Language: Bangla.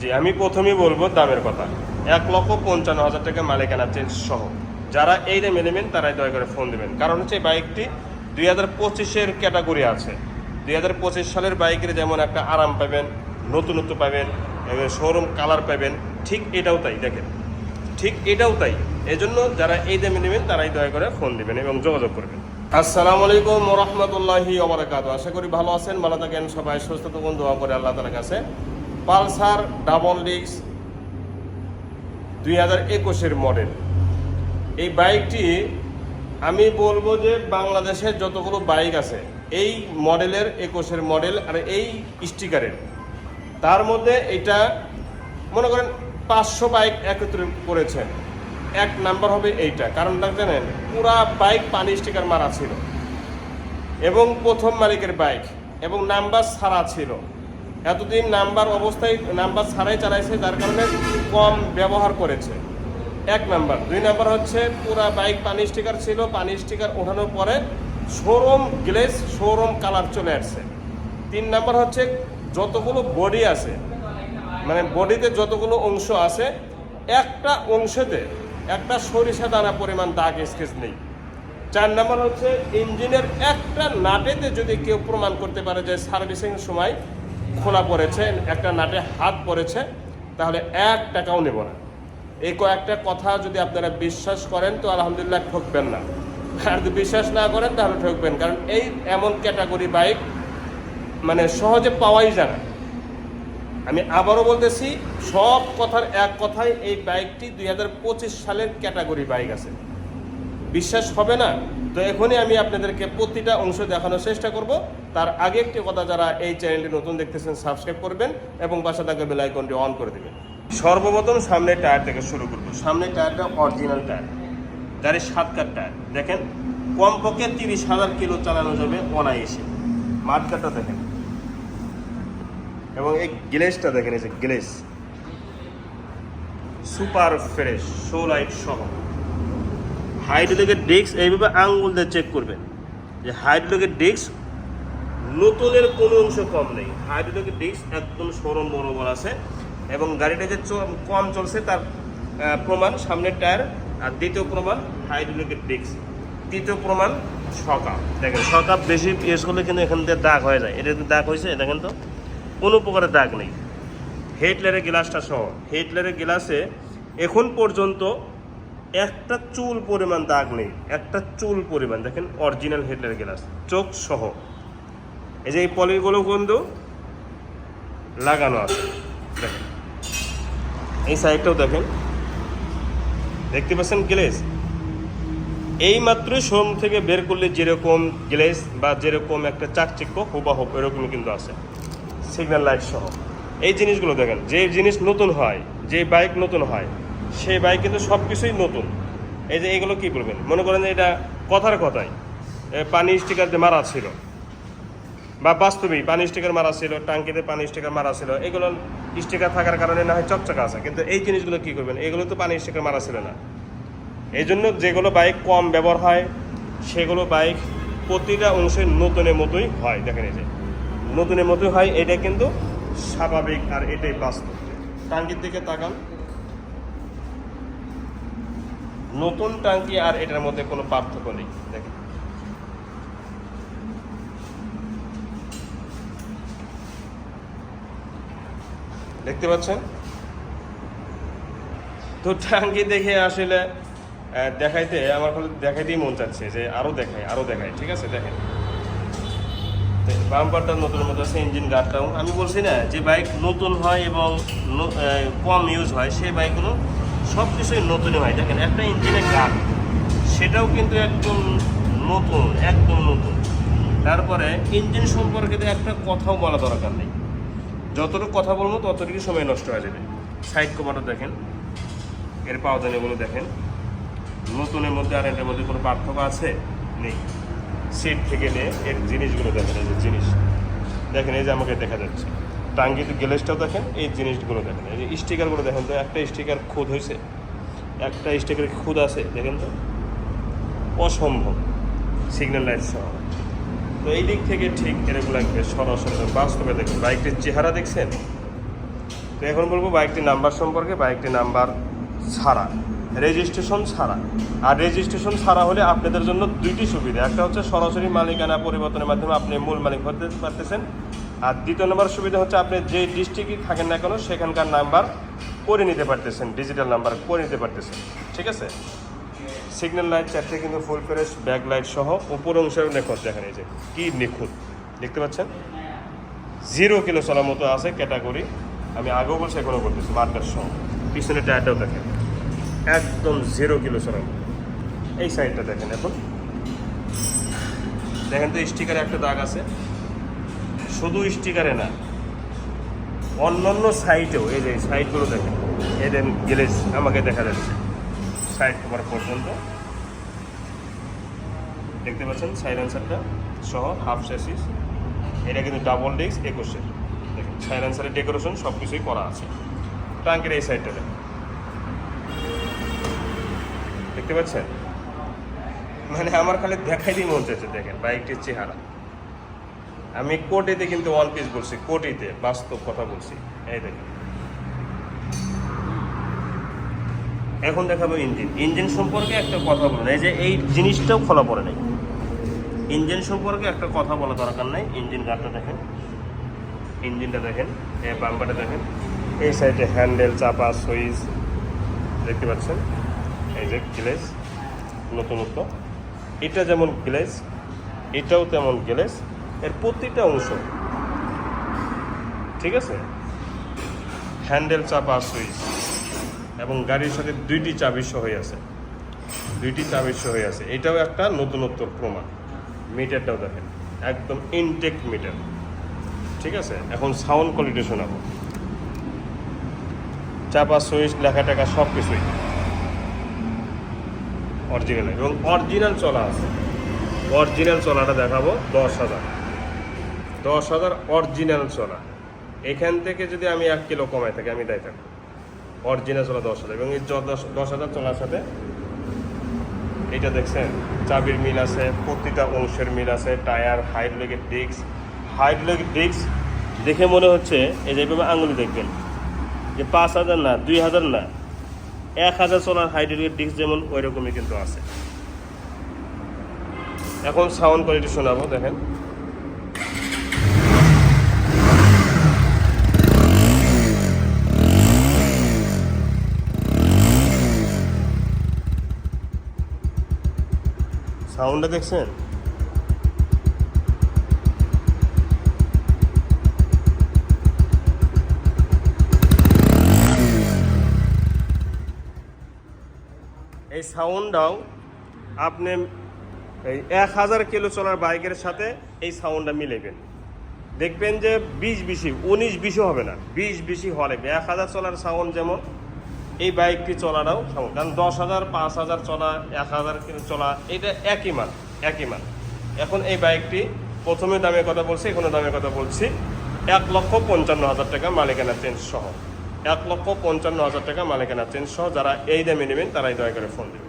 জি, আমি প্রথমেই বলব দামের কথা। এক লক্ষ পঞ্চান্ন হাজার টাকা মালিকানা চেঞ্জ সহ। যারা এই দামে নেবেন, তারাই দয়া করে ফোন দেবেন। কারণ হচ্ছে এই বাইকটি দুই হাজার পঁচিশের ক্যাটাগরি আছে। দুই হাজার পঁচিশ সালের বাইকের যেমন একটা আরাম পাবেন, নতুনত্ব পাবেন, এবং শোরুম কালার পাবেন, ঠিক এটাও তাই, দেখেন। ঠিক এটাও তাই। এজন্য যারা এই দামে নেবেন, তারাই দয়া করে ফোন দিবেন এবং যোগাযোগ করবেন। আসসালামু আলাইকুম রহমতুল্লাহি ওবরাকাত আশা করি ভালো আছেন, ভালো থাকেন সবাই, সুস্থ থাকুন, দোয়া করে আল্লাহ তালার কাছে। পালসার ডাবল ডিক্স দুই হাজার একুশের মডেল। এই বাইকটি আমি বলব যে বাংলাদেশের যতগুলো বাইক আছে, এই মডেলের একুশের মডেল আর এই স্টিকারের। তার মধ্যে এটা মনে করেন পাঁচশো বাইক একত্রে করেছেন। এক নাম্বার হবে এইটা। কারণটা জানেন, পুরা বাইক পানি স্টিকার মারা ছিল। এবং প্রথম মালিকের বাইক এবং নাম্বার ছাড়া ছিল। এতদিন নাম্বার অবস্থায়, নাম্বার ছাড়াই চালাইছে, যার কারণে কম ব্যবহার করেছে। এক নাম্বার। দুই নাম্বার হচ্ছে, পুরা বাইক পানি স্টিকার ছিল, পানি স্টিকার ওঠানোর পরে শোরুম গ্লেস, শোরুম কালার চলে আসছে। তিন নাম্বার হচ্ছে, যতগুলো বডি আছে মানে বডিতে যতগুলো অংশ আছে, একটা অংশতে, একটা সরিষা দানা পরিমাণ দাগ স্কেচ নেই। চার নাম্বার হচ্ছে, ইঞ্জিনের একটা নাটেতে যদি কেউ প্রমাণ করতে পারে যে সার্ভিসিং সময় খোলা পড়েছে, একটা নাটে হাত পড়েছে, তাহলে এক টাকাও নেব না। এই কয়েকটা কথা যদি আপনারা বিশ্বাস করেন, তো আলহামদুলিল্লাহ ঠকবেন না। আর যদি বিশ্বাস না করেন, তাহলে ঠকবেন, কারণ এই এমন ক্যাটাগরি বাইক মানে সহজে পাওয়াই যায় না। আমি আবারও বলতেছি, সব কথার এক কথায় এই বাইকটি দুই হাজার পঁচিশ সালের ক্যাটাগরি বাইক আছে। বিশ্বাস হবে না? তো এখনই আমি আপনাদেরকে প্রতিটা অংশ দেখানোর চেষ্টা করব। তার আগে একটি কথা যারা এই চ্যানেলটি নতুন দেখতেছেন, সাবস্ক্রাইব করবেন এবং পাশে থাকা বেল আইকনটি অন করে দেবেন। সর্বপ্রথম সামনের টায়ার থেকে শুরু করব। সামনের টায়ারটা অরিজিনাল টায়ার। গাড়ির সাত কার টায়ার। দেখেন, কমপক্ষে তিরিশ হাজার কিলো চালানো যাবে অনায়াসে। মাঠকাটা দেখেন। এবং এই গ্লেসটা দেখেন, এই যে গ্লেস সুপার ফ্রেশ শো লাইট সহ। হাইড্রোলিকের ডিস্ক এইভাবে আঙ্গুল দিয়ে চেক করবেন। যে হাইড্রোলিকের ডিস্ক নতুনের কোনো অংশ কম নেই। হাইড্রোলিকের ডিস্ক একদম সরম বরাবর আছে এবং গাড়িটা যে কম চলছে তার প্রমাণ সামনের টায়ার আর দ্বিতীয় প্রমাণ হাইড্রোলিকের ডিস্ক। তৃতীয় প্রমাণ সকাপ দেখেন সকাপ বেশি ইউজ করলে কিন্তু এখান থেকে দাগ হয়ে যায় এটা দাগ হয়েছে, দেখেন তো। কোনো প্রকারের দাগ নেই। হেডলারের গ্লাসটা সহ। হেডলারের গ্লাসে এখন পর্যন্ত একটা চুল পরিমাণ দাগ নেই, একটা চুল পরিমাণ। দেখেন অরিজিনাল হেডলারের গ্লাস চোখ সহ। এই যে এই পলিগুলো কিন্তু লাগানো আছে। দেখেন, এই সাইডটাও দেখেন। দেখতে পাচ্ছেন গ্লেস এই মাত্রই শোরুম থেকে বের করলে যেরকম গ্লেস বা যেরকম একটা চাকচিক্য হুবাহুব এরকমই কিন্তু আছে। সিগন্যাল লাইট সহ। এই জিনিসগুলো দেখেন, যে জিনিস নতুন হয়, যে বাইক নতুন হয় সেই বাইক কিন্তু সব কিছুই নতুন। এই যে এগুলো কি বলবেন? মনে করেন যে এটা কথার কথাই। পানি স্টিকার দিয়ে মারা ছিল। বা বাস্তবেই পানি স্টিকার মারা ছিল টাঙ্কিতে পানি স্টিকার মারা ছিল। এগুলো স্টিকার থাকার কারণে না হয় চকচকা আছে। কিন্তু এই জিনিসগুলো কি করবেন? এগুলো তো পানি স্টিকার মারা ছিল না। এই জন্য যেগুলো বাইক কম ব্যবহার হয়, সেগুলো বাইক প্রতিটা অংশে নতুনের মতোই হয়। দেখেন এই যে, নতুনের মতোই হয়। এটা কিন্তু স্বাভাবিক আর এটাই বাস্তব। টাঙ্কির দিকে তাকান। নতুন টাঙ্কি আর এটার মধ্যে কোনো পার্থক্য নেই। দেখেন। দেখতে পাচ্ছেন? তো টাঙ্কি দেখে আসলে দেখাইতে, আমার খালি দেখাইতেই মন চাচ্ছে যে আরও দেখাই আরও দেখাই, ঠিক আছে? দেখেন। বাম্পারটা নতুন মতো আছে ইঞ্জিন গার্ডটাও আমি বলছি না, যে বাইক নতুন হয় এবং কম ইউজ হয়, সেই বাইকগুলো সব কিছুই নতুনই হয়। দেখেন, একটা ইঞ্জিনের গার্ড সেটাও কিন্তু একদম নতুন একদম নতুন। তারপরে ইঞ্জিন সম্পর্কে একটা কথাও বলা দরকার নেই। যতটুকু কথা বলব ততটুকু সময় নষ্ট হয়ে যাবে। সাইড কভারটা দেখেন, এর পাওদানিগুলো দেখেন। নতুনের মধ্যে আর এটার মধ্যে কোনো পার্থক্য আছে? নেই। সিট থেকে নিয়ে এর জিনিসগুলো দেখেন, এই যে জিনিস। দেখেন, এই যে আমাকে দেখা যাচ্ছে। টাঙ্গিতে গ্যালেসটাও দেখেন, এই জিনিসগুলো দেখেন। এই যে স্টিকারগুলো দেখেন তো, একটা স্টিকার খুদ হয়েছে একটা স্টিকারের খুদ আছে, দেখেন তো। অসম্ভব সিগন্যাল লাইট সহ তো এই দিক থেকে ঠিক এরকম লাগবে সরাসরি। বাস্তবে দেখেন, বাইকটির চেহারা দেখছেন? তো এখন বলব বাইকটির নাম্বার সম্পর্কে, বাইকটির নাম্বার ছাড়া রেজিস্ট্রেশন ছাড়া। আর রেজিস্ট্রেশন ছাড়া হলে আপনাদের জন্য দুইটি সুবিধা। একটা হচ্ছে সরাসরি মালিকানা পরিবর্তনের মাধ্যমে আপনি মূল মালিক হতে পারতেছেন। আর দ্বিতীয় নম্বর সুবিধা হচ্ছে আপনি যে ডিস্ট্রিক্টে থাকেন না কেন, সেখানকার নাম্বার করে নিতে পারতেছেন ডিজিটাল নাম্বার করে নিতে পারতেছেন। ঠিক আছে? সিগন্যাল লাইট চারটে কিন্তু ফুল ফ্রেশ ব্যাক লাইট সহ উপর অংশের নিখুঁত, দেখেন এই যে কি নিখুঁত। দেখতে পাচ্ছেন? জিরো কিলো চলার মতো আছে ক্যাটাগরি আমি আগেও বলছি, এখনও বলতেছি মার্কার সহ। পিছনে টায়ারটাও দেখেন। একদম জিরো কিলো চলার মতো। এই সাইডটা দেখেন এখন। দেখেন তো স্টিকারে একটা দাগ আছে। শুধু স্টিকারে না, অন্যান্য সাইটেও এই যে সাইটগুলো দেখেন, এই দেন গ্লেজ আমাকে দেখা যাচ্ছে সাইড কভার পর্যন্ত। দেখতে পাচ্ছেন সাইলেন্সারটা সহ হাফ শেসিস এটা কিন্তু ডাবল ডিস্ক একুশের। দেখেন সাইলেন্সারের ডেকোরেশন সব কিছুই করা আছে। ট্রাঙ্কের এই সাইডটা দেখেন। দেখতে পাচ্ছেন? মানে আমার খালি দেখাই দিয়ে মন চাইছে, দেখেন, বাইকটির চেহারা। আমি কোটিতে কিন্তু ওয়ান পিস বলছি কোটিতে বাস্তব কথা বলছি। এই দেখেন। এখন দেখাবো ইঞ্জিন ইঞ্জিন সম্পর্কে একটা কথা বলুন এই যে এই জিনিসটাও খোলা পড়ে নেই। ইঞ্জিন সম্পর্কে একটা কথা বলা দরকার নাই। ইঞ্জিন গানটা দেখেন। ইঞ্জিনটা দেখেন, এই বাম্পারটা দেখেন। এই সাইডে হ্যান্ডেল চাপা সুইচ দেখতে পাচ্ছেন? এই যে গ্লেজ নতুনত্ব। এটা যেমন গ্লেজ এটাও তেমন গ্লেজ এর প্রতিটা অংশ। ঠিক আছে? হ্যান্ডেল চাপা সুইচ। এবং গাড়ির সাথে দুইটি চাবি হয়ে আছে। দুইটি চাবি হয়ে আছে। এটাও একটা নতুনত্বর প্রমাণ। মিটারটাও দেখেন। একদম ইনটেক মিটার ঠিক আছে? এখন সাউন্ড কোয়ালিটি শোনাবো। চাপা সুইচ, লেখা টাকা সব কিছুই অরিজিনাল এবং অরিজিনাল চলা আছে। অরিজিনাল চলাটা দেখাবো দশ হাজার। দশ হাজার অরিজিনাল চলা এখান থেকে যদি আমি এক কিলো কমাই থাকি, আমি দায় থাকব। অরিজিনাল চলা দশ হাজার। এবং এই দশ দশ হাজার চলার সাথে এটা দেখছেন, চাবির মিল আছে, প্রতিটা অংশের মিল আছে, টায়ার হাইড্রোলিকের ডিস্ক হাইড্রোলিক ডিস্ক দেখে মনে হচ্ছে, এই যে এইভাবে আঙুলি দেখবেন, যে পাঁচ হাজার না, দুই হাজার না, এক হাজার চলার হাইড্রোলিকের ডিস্ক যেমন ওই রকমই কিন্তু আছে। এখন সাউন্ড কোয়ালিটি শোনাবো, দেখেন। সাউন্ডটা দেখছেন? এই সাউন্ডটাও আপনি এই এক হাজার কিলো চলার বাইকের সাথে এই সাউন্ডটা মিলেবেন দেখবেন যে বিশ বিশি, উনিশ বিশও হবে না। বিশ বিশি হওয়া লাগবে। এক হাজার চলার সাউন্ড যেমন এই বাইকটি চলাটাও সম্ভব। কারণ দশ হাজার, পাঁচ হাজার চলা, এক হাজার চলা, এটা একই মান একই মান এখন এই বাইকটি প্রথমে দামের কথা বলছি, এখনও দামের কথা বলছি। এক লক্ষ পঞ্চান্ন হাজার টাকা মালিকানা চেঞ্জ সহ। এক লক্ষ পঞ্চান্ন হাজার টাকা মালিকানা চেঞ্জ সহ, যারা এই দামে নেবেন, তারাই দয়া করে ফোন দেবেন।